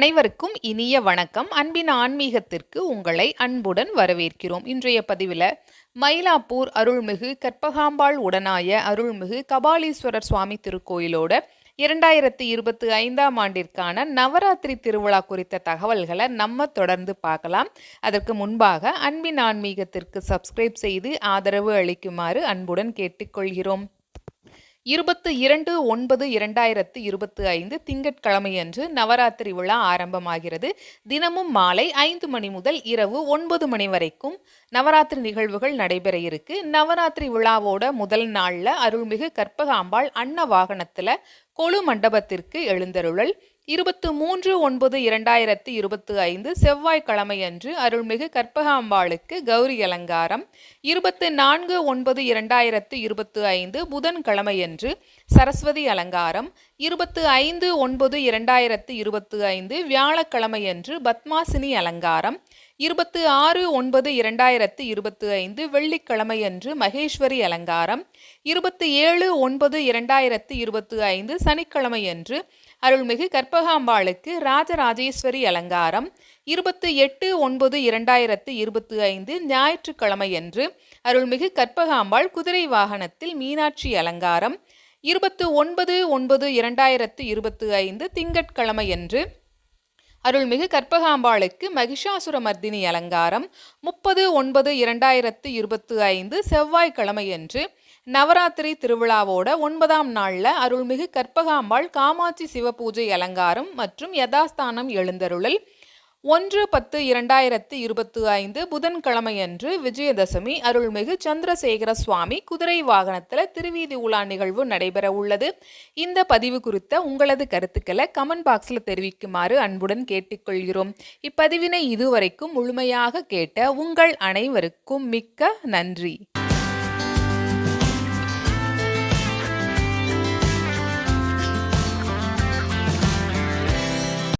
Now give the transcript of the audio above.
அனைவருக்கும் இனிய வணக்கம். அன்பின் ஆன்மீகத்திற்கு உங்களை அன்புடன் வரவேற்கிறோம். இன்றைய பதிவில் மயிலாப்பூர் அருள்மிகு கற்பகாம்பாள் உடனாய அருள்மிகு கபாலீஸ்வரர் சுவாமி திருக்கோயிலோட இரண்டாயிரத்தி இருபத்தி ஐந்தாம் ஆண்டிற்கான நவராத்திரி திருவிழா குறித்த தகவல்களை நம்ம தொடர்ந்து பார்க்கலாம். அதற்கு முன்பாக அன்பின் ஆன்மீகத்திற்கு சப்ஸ்கிரைப் செய்து ஆதரவு அளிக்குமாறு அன்புடன் கேட்டுக்கொள்கிறோம். இருபத்து இரண்டு ஒன்பது இரண்டாயிரத்து இருபத்து ஐந்து திங்கட்கிழமையன்று நவராத்திரி விழா ஆரம்பமாகிறது. தினமும் மாலை ஐந்து மணி முதல் இரவு ஒன்பது மணி வரைக்கும் நவராத்திரி நிகழ்வுகள் நடைபெற இருக்கு. நவராத்திரி விழாவோட முதல் நாளில் அருள்மிகு கற்பகாம்பாள் அன்ன வாகனத்தில் கொழு மண்டபத்திற்கு எழுந்தருளல். இருபத்து மூன்று ஒன்பது இரண்டாயிரத்தி இருபத்தி ஐந்து செவ்வாய்க்கிழமையன்று அருள்மிகு கற்பகாம்பாளுக்கு கௌரி அலங்காரம். இருபத்து நான்கு ஒன்பது இரண்டாயிரத்து இருபத்து ஐந்து புதன்கிழமையன்று சரஸ்வதி அலங்காரம். இருபத்து ஐந்து ஒன்பது இரண்டாயிரத்து இருபத்து ஐந்து வியாழக்கிழமையன்று பத்மாசினி அலங்காரம். இருபத்து ஆறு ஒன்பது இரண்டாயிரத்து இருபத்து ஐந்து வெள்ளிக்கிழமையன்று மகேஸ்வரி அலங்காரம். இருபத்தி ஏழு ஒன்பது இரண்டாயிரத்து இருபத்து ஐந்து சனிக்கிழமையன்று அருள்மிகு கற்பகாம்பாளுக்கு ராஜராஜேஸ்வரி அலங்காரம். இருபத்து எட்டு ஒன்பது இரண்டாயிரத்து இருபத்தி ஐந்து ஞாயிற்றுக்கிழமையன்று அருள்மிகு கற்பகாம்பாள் குதிரை வாகனத்தில் மீனாட்சி அலங்காரம். இருபத்து ஒன்பது ஒன்பது இரண்டாயிரத்து இருபத்தி ஐந்து திங்கட்கிழமையன்று அருள்மிகு கற்பகாம்பாளுக்கு மகிஷாசுரமர்தினி அலங்காரம் முப்பது ஒன்பது இரண்டாயிரத்து இருபத்தி ஐந்து செவ்வாய்க்கிழமையன்று நவராத்திரி திருவிழாவோட ஒன்பதாம் நாளில் அருள்மிகு கற்பகாம்பாள் காமாட்சி சிவபூஜை அலங்காரம் மற்றும் யதாஸ்தானம் எழுந்தருளல் ஒன்று பத்து இரண்டாயிரத்து இருபத்தி ஐந்து புதன்கிழமையன்று விஜயதசமி அருள்மிகு சந்திரசேகர சுவாமி குதிரை வாகனத்தில் திருவீதி உலா நிகழ்வு நடைபெற உள்ளது. இந்த பதிவு குறித்த உங்களது கருத்துக்களை கமெண்ட் பாக்ஸில் தெரிவிக்குமாறு அன்புடன் கேட்டுக்கொள்கிறோம். இப்பதிவினை இதுவரைக்கும் முழுமையாக கேட்ட உங்கள் அனைவருக்கும் மிக்க நன்றி.